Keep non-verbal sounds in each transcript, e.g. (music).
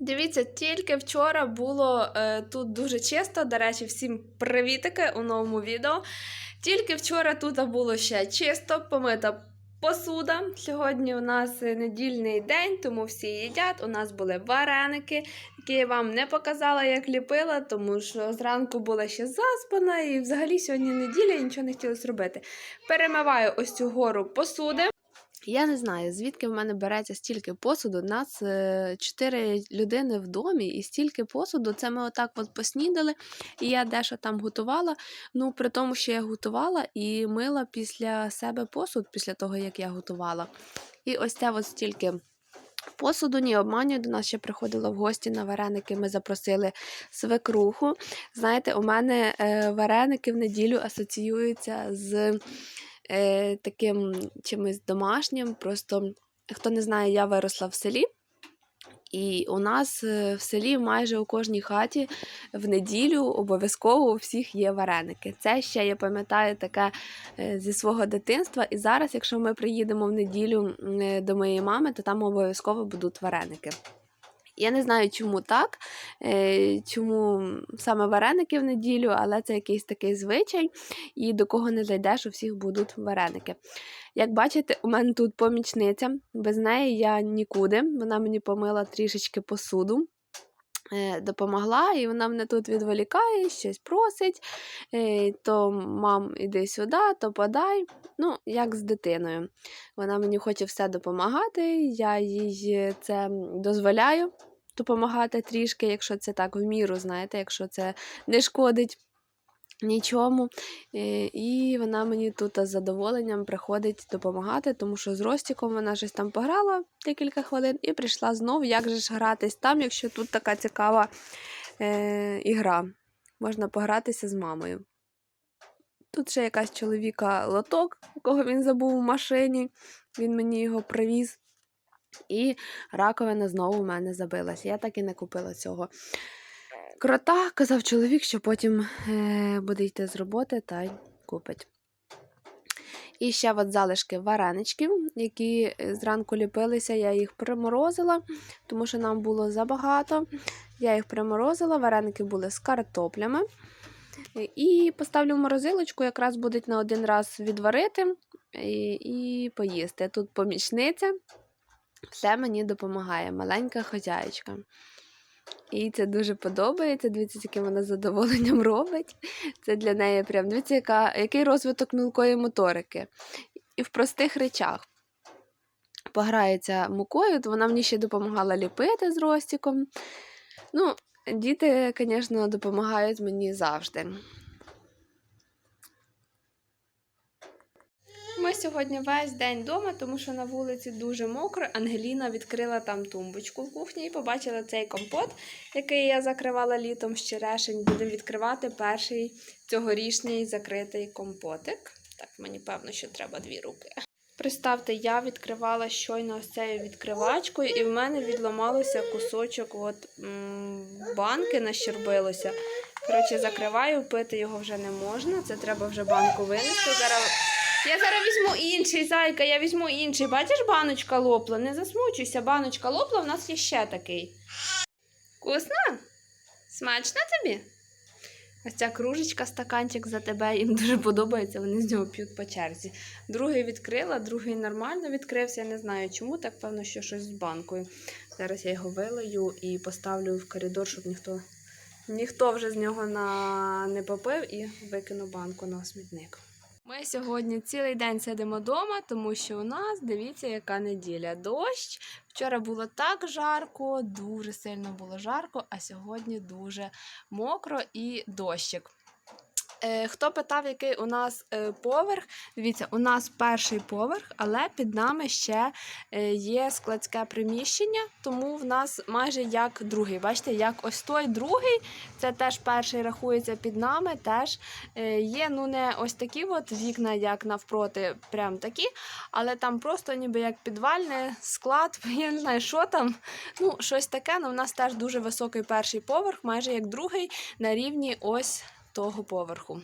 Дивіться, тільки вчора було е, тут дуже чисто. До речі, всім привітики у новому відео. Тільки вчора тут було ще чисто, помита посуда. Сьогодні у нас недільний день, тому всі їдять. У нас були вареники, які я вам не показала, як ліпила, тому що зранку була ще заспана, і взагалі сьогодні неділя і нічого не хотілося робити. Перемиваю ось цю гору посуди. Я не знаю, звідки в мене береться стільки посуду. Нас е, чотири людини в домі, і стільки посуду. Це ми отак от поснідали, і я дещо там готувала. Ну, при тому, що я готувала і мила після себе посуд, після того, як я готувала. І ось це от стільки. Посуду ні обманюю, до нас ще приходила в гості на вареники. Ми запросили свекруху. Знаєте, у мене е, вареники в неділю асоціюються з е, таким чимось домашнім. Просто хто не знає, я виросла в селі. І у нас е, в селі майже у кожній хаті в неділю обов'язково у всіх є вареники. Це ще я пам'ятаю таке е, зі свого дитинства. І зараз, якщо ми приїдемо в неділю до моєї мами, то там обов'язково будуть вареники. Я не знаю, чому так, е, чому саме вареники в неділю, але це якийсь такий звичай, і до кого не зайдеш, у всіх будуть вареники. Як бачите, у мене тут помічниця, без неї я нікуди. Вона мені помила трішечки посуду. Е, Допомогла, і вона мене тут відволікає, щось просить, е, то мам, іди сюди, то подай. Ну, як з дитиною. Вона мені хоче все допомагати, я їй це дозволяю допомагати трішки, якщо це так в міру, знаєте, якщо це не шкодить нічому. Е, І вона мені тут з задоволенням приходить допомагати, тому що з Ростіком вона щось там пограла декілька хвилин і прийшла знов, як же ж гратись там, якщо тут така цікава е, ігра. Можна погратися з мамою. Тут ще якась чоловіка лоток, якого він забув у машині. Він мені його привіз. І раковина знову в мене забилася. Я так і не купила цього крота. Казав чоловік, що потім е, буде йти з роботи та купить. І ще от залишки вареничків, які е, зранку ліпилися, я їх приморозила, тому що нам було забагато. Я їх приморозила, вареники були з картоплями. І поставлю в морозилочку, якраз будуть на один раз відварити і, і поїсти. Тут помічниця, все мені допомагає, маленька хозяєчка. І це дуже подобається. Дивіться, з яким вона задоволенням (laughs) робить. Це для неї прям дивіться, яка, який розвиток мілкої моторики. І в простих речах. Пограється мукою, то вона мені ще допомагала ліпити з Ростіком. Ну, діти, звісно, допомагають мені завжди. Сьогодні весь день вдома, тому що на вулиці дуже мокро. Ангеліна відкрила там тумбочку в кухні і побачила цей компот, який я закривала літом з черешень. Будемо відкривати перший цьогорічний закритий компотик. Так, мені певно, що треба дві руки. Представте, я відкривала щойно ось цією відкривачкою, і в мене відламалося кусочок от, м, банки, нащербилося. Коротше, закриваю, пити його вже не можна. Це треба вже банку винести. Зараз я зараз візьму інший, зайка, я візьму інший. Бачиш, баночка лопла? Не засмучуйся, баночка лопла, в нас є ще такий. Вкусно? Смачно тобі? Ось ця кружечка, стаканчик за тебе, їм дуже подобається, вони з нього п'ють по черзі. Другий відкрила, другий нормально відкрився. Я не знаю чому, так певно, що щось з банкою. Зараз я його вилию і поставлю в коридор, щоб ніхто, ніхто вже з нього на... не попив і викину банку на смітник. Ми сьогодні цілий день сидимо вдома, тому що у нас, дивіться, яка неділя. Дощ. Вчора було так жарко, дуже сильно було жарко, а сьогодні дуже мокро і дощик. Е, хто питав, який у нас е, поверх? Дивіться, у нас перший поверх, але під нами ще е, є складське приміщення, тому в нас майже як другий. Бачите, як ось той другий, це теж перший рахується під нами. Теж є ну не ось такі от вікна, як навпроти, прям такі, але там просто ніби як підвальний склад, (laughs) я не знаю, що там. Ну, щось таке, але в нас теж дуже високий перший поверх, майже як другий, на рівні ось того поверху.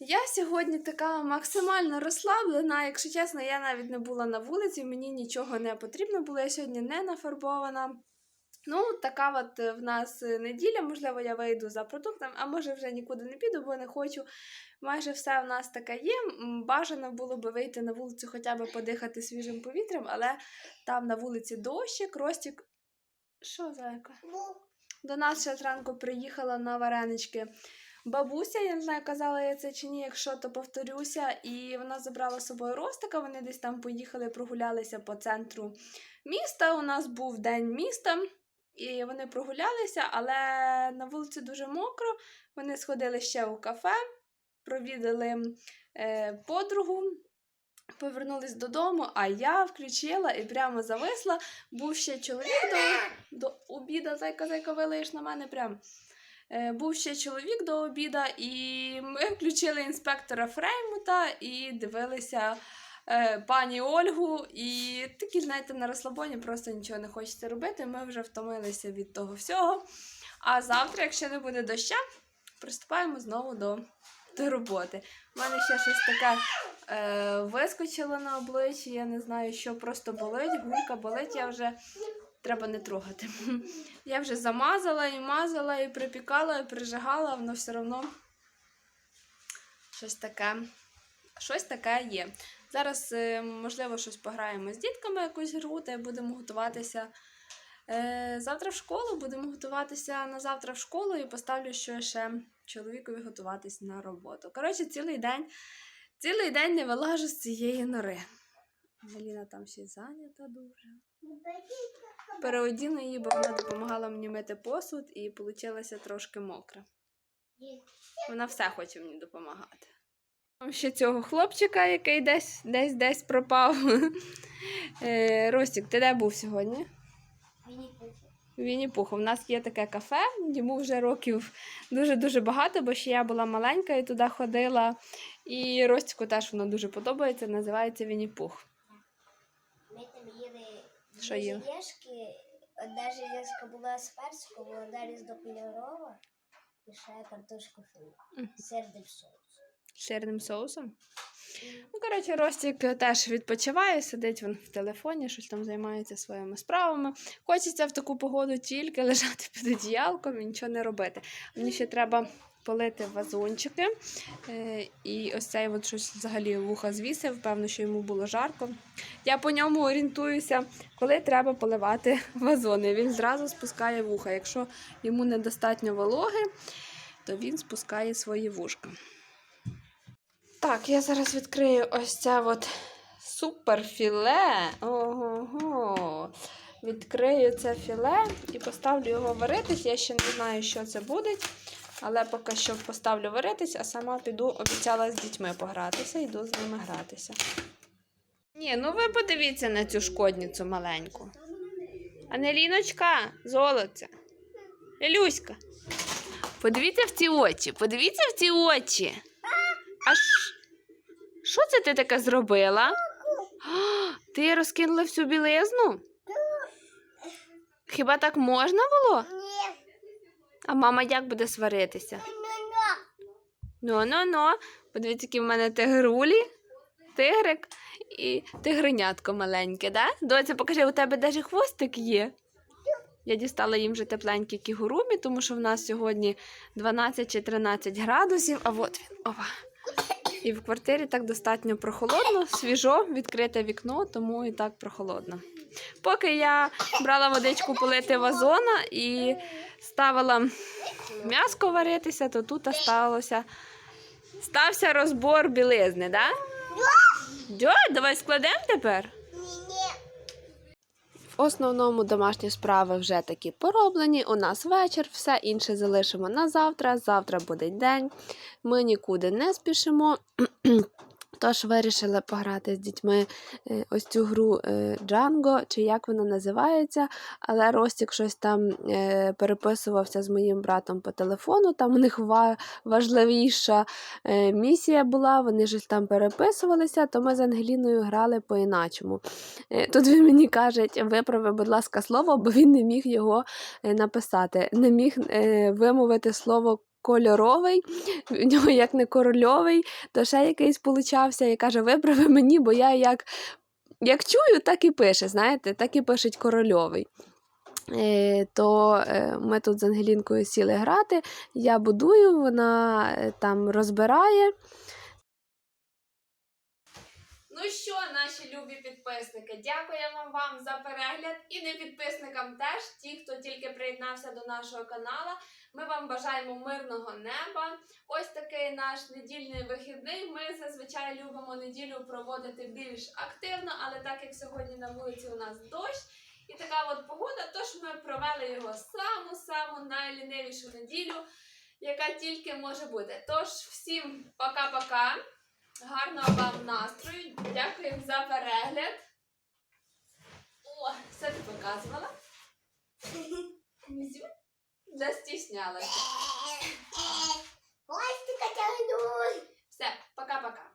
Я сьогодні така максимально розслаблена. Якщо чесно, я навіть не була на вулиці, мені нічого не потрібно було. Я сьогодні не нафарбована. Ну, така от е, в нас е, неділя, можливо, я вийду за продуктами, а може вже нікуди не піду, бо не хочу. Майже все в нас таке є. Бажано було би вийти на вулицю хоча б подихати свіжим повітрям, але там на вулиці дощик, Ростік. Що, зайка? До нас ще зранку приїхала на варенички бабуся, я не знаю, казала я це чи ні, якщо то повторюся, і вона забрала з собою Ростика, вони десь там поїхали, прогулялися по центру міста. У нас був день міста, і вони прогулялися, але на вулиці дуже мокро. Вони сходили ще у кафе, провідали е, подругу. Повернулись додому, а я включила і прямо зависла. Був ще чоловік до, до обіда, зайка, зайка, вилаєш на мене прям. Е, був ще чоловік до обіда, і ми включили інспектора Фреймута і дивилися е, пані Ольгу. І такі, знаєте, на розслабоні просто нічого не хочеться робити. Ми вже втомилися від того всього. А завтра, якщо не буде доща, приступаємо знову до, до роботи. У мене ще щось таке е, вискочило на обличчі. Я не знаю, що просто болить, гулька болить, я вже треба не трогати. (laughs) Я вже замазала і мазала, і припікала, і прижигала, воно все одно щось таке. Щось таке є. Зараз, е, можливо, щось пограємо з дітками, якусь гру, та будемо готуватися. Е, Завтра в школу будемо готуватися на завтра в школу і поставлю що ще чоловікові готуватись на роботу. Коротше, цілий день, цілий день не вилажу з цієї нори. Галіна там ще зайнята дуже. Переодіну її, бо вона допомагала мені мити посуд і вийшла трошки мокра. Вона все хоче мені допомагати. Там ще цього хлопчика, який десь десь десь пропав. (laughs) Е, Ростік, ти де був сьогодні? Вінні Пух. У нас є таке кафе, йому вже років дуже-дуже багато, бо ще я була маленька і туди ходила. І Ростіку теж воно дуже подобається, називається Вінні Пух. Ми там їли Що їли? желешки. Одна желешка була з персиком, одна різнокольорова і ще картошка фрі. З Сирним соусом. З Сирним соусом. Ну, коротше, Ростік теж відпочиває, сидить він в телефоні, щось там займається своїми справами. Хочеться в таку погоду тільки лежати під одіялком і нічого не робити. Мені ще треба полити вазончики. Е, і ось цей от щось взагалі вуха звісив, певно, що йому було жарко. Я по ньому орієнтуюся, коли треба поливати вазони. Він зразу спускає вуха. Якщо йому недостатньо вологи, то він спускає свої вушка. Так, я зараз відкрию ось це от суперфіле. Ого. Відкрию це філе і поставлю його варитись. Я ще не знаю, що це буде. Але поки що поставлю варитись, а сама піду, обіцяла з дітьми погратися, йду з ними гратися. Ні, ну ви подивіться на цю шкодницю маленьку. Анеліночка, золоце. Лілюська. Подивіться в ці очі, подивіться в ці очі. А що це ти таке зробила? (gasps) Ти розкинула всю білизну? Хіба так можна було? Ні, А мама як буде сваритися? Ну, ну, ну. Подивіться, які в мене тигрулі, тигрик і тигренятко маленьке, да? Доця, покажи, у тебе навіть хвостик є. Я дістала їм вже тепленькі кігурумі, тому що в нас сьогодні 12 чи 13 градусів, а от він. Ова. І в квартирі так достатньо прохолодно, свіжо, відкрите вікно, тому і так прохолодно. Поки я брала водичку полити вазона і ставила м'яско варитися, то тут сталося. Стався розбор білизни, да? Давай складемо тепер. В основному домашні справи вже такі пороблені. У нас вечір, все інше залишимо на завтра. Завтра буде день. Ми нікуди не спішимо. (clears throat) Тож вирішили пограти з дітьми е, ось цю гру е, Django, чи як вона називається. Але Ростік щось там е, переписувався з моїм братом по телефону. Там у них важливіша е, місія була. Вони щось там переписувалися, то ми з Ангеліною грали по-іначому. Е, Тут він мені каже, виправи, будь ласка, слово, бо він не міг його е, написати, не міг е, вимовити слово кольоровий, в нього як не корольовий, то ще якийсь получався і каже: виправи мені, бо я як, як чую, так і пише. Знаєте, так і пишуть корольовий. Е, то е, ми тут з Ангелінкою сіли грати. Я будую, вона е, там розбирає. Ну що, наші любі підписники, дякуємо вам за перегляд і не підписникам теж, ті, хто тільки приєднався до нашого каналу. Ми вам бажаємо мирного неба. Ось такий наш недільний вихідний. Ми зазвичай любимо неділю проводити більш активно, але так як сьогодні на вулиці у нас дощ і така от погода, тож ми провели його саму-саму найлінивішу неділю, яка тільки може бути. Тож всім пока-пока. Гарного вам настрою. Дякуємо за перегляд. О, все ти показувала. (laughs) Застіснялася. Ось тягнуй. Все, пока-пока.